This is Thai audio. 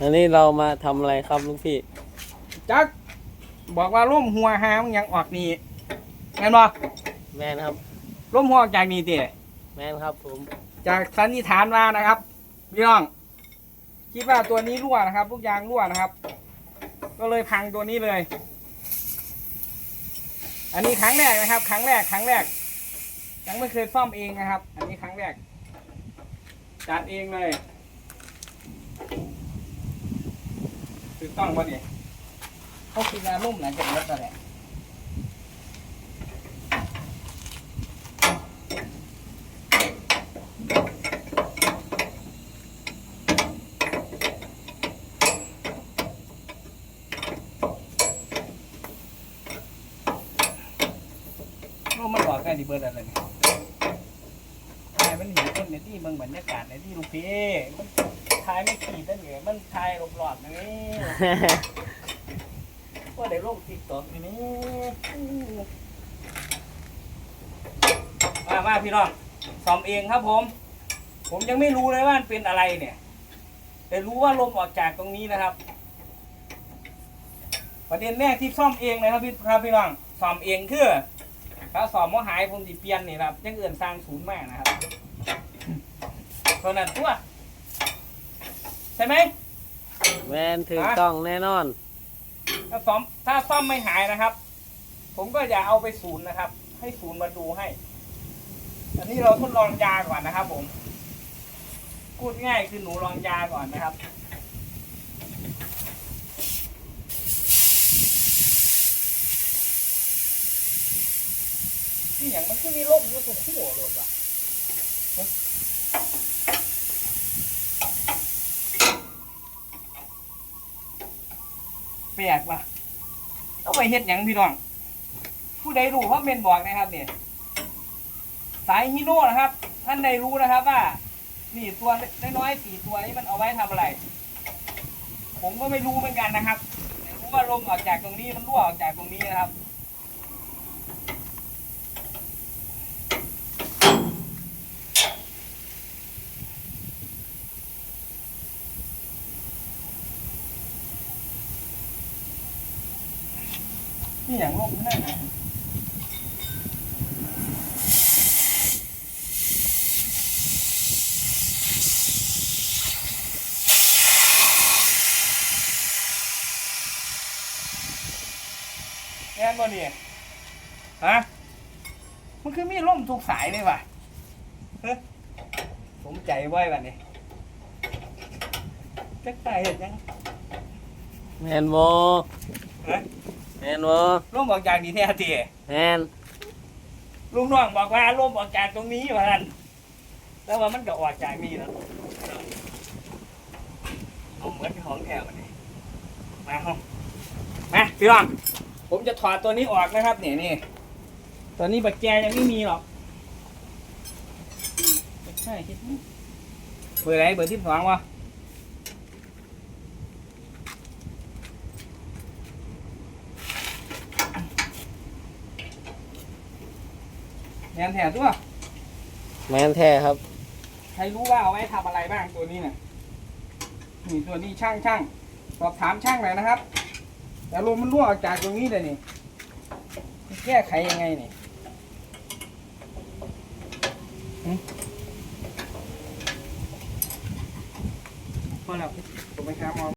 อันนี้เรามาทำอะไรครับลูกพี่ จัก บอกว่าร่มหัวหามนยังออกนี่แม่นบ่แมนครับ ร่มหัวออกจากนี่ติแมนครับผม จากสันนิษฐานมานะครับพี่น้อง คิดว่าตัวนี้รั่วนะครับลูกยางรั่วนะครับ ก็เลยพังตัวนี้เลย อันนี้ครั้งแรกนะครับ ครั้งแรกครั้งแรก ยังไม่เคยซ่อมเองนะครับ อันนี้ครั้งแรก จัดเองเลยถูกต้องปะเนี่ยเขาคิดว่ารุ่มหลังจากรถแล้วแหละมันออกได้ดีเบิร์ดอะไรเนี่ยทายมันเห็นต้น ในที่เมืองบรรยากาศในที่ลูกพี่มันทายไม่ขีดนั่นเหรอมันทายหลอดๆอย่างนี้ว่าได้ลงติ๊กต็อกนี่นี่มามาพี่น้องซ่อมเองครับผม ผมยังไม่รู้เลยว่ามันเป็นอะไรเนี่ย แต่รู้ว่าลมออกจากตรงนี้นะครับ ประเด็นแรกที่ซ่อมเองนะครับพี่ครับพี่น้องซ่อมเองคือถ้าซ่อมว่าหายผมจะเปลี่ยนนี่ครับยังเอื่นสร้างศูนย์มากนะครับ เท่านั้นตัวใช่ไหมแมนถูกต้องแน่นอน ถ้าซ่อมถ้าซ่อมไม่หายนะครับ ผมก็อย่าเอาไปศูนย์นะครับ ให้ศูนย์มาดูให้ อันนี้เราทดลองยาก่อนนะครับผมพูดง่ายคือหนูลองยาก่อนนะครับนี่อย่างมันขึ้นมีร่มอยู่ตรงขั้วรถว่ะเฮ้ย แปลกว่ะต้องไปเฮ็ดหยังพี่น้อง ผู้ใดรู้เขาเมนบอกนะครับเนี่ยสายฮีโน่นะครับ ท่านใดรู้นะครับว่า นี่ตัวน้อยๆสี่ตัวนี้มันเอาไว้ทำอะไร ผมก็ไม่รู้เหมือนกันนะครับแต่รู้ว่าลมออกจากตรงนี้มันรั่วออกจากตรงนี้นะครับ นี่อย่างลมไม่ได้นะแอนบ่เนี่ยฮะ มันคือมีล่มทุกสายเลยว่ะเฮ้ยสมใจไว้แบบนี้จักตายเห็นยัง แมนโมฮะ แมนโมล่มออกจากดีแท้ทีแมนลุงน้องบอกว่าล่มออกจากตรงนี้ว่าท่านแล้วว่ามันก็ออกจากนี่แล้วเอาเหมือนของแถวนี่มาห้องมาพี่น้องผมจะถอดตัวนี้ออกนะครับเนี่ยนี่ตัวนี้บักแจยังไม่มีหรอกไม่ใช่คิดนี่เบอร์ไหนเบอร์ที่สองวะ แนนแถวตัวแมนแท้ครับ ใครรู้ว่าเอาไว้ทำอะไรบ้างตัวนี้เนี่ยนี่ตัวนี้ช่างช่างสอบถามช่างหน่อยนะครับ แต่ลมมันรั่วออกจากตรงนี้เลยนี่แก้ไขยังไงนี่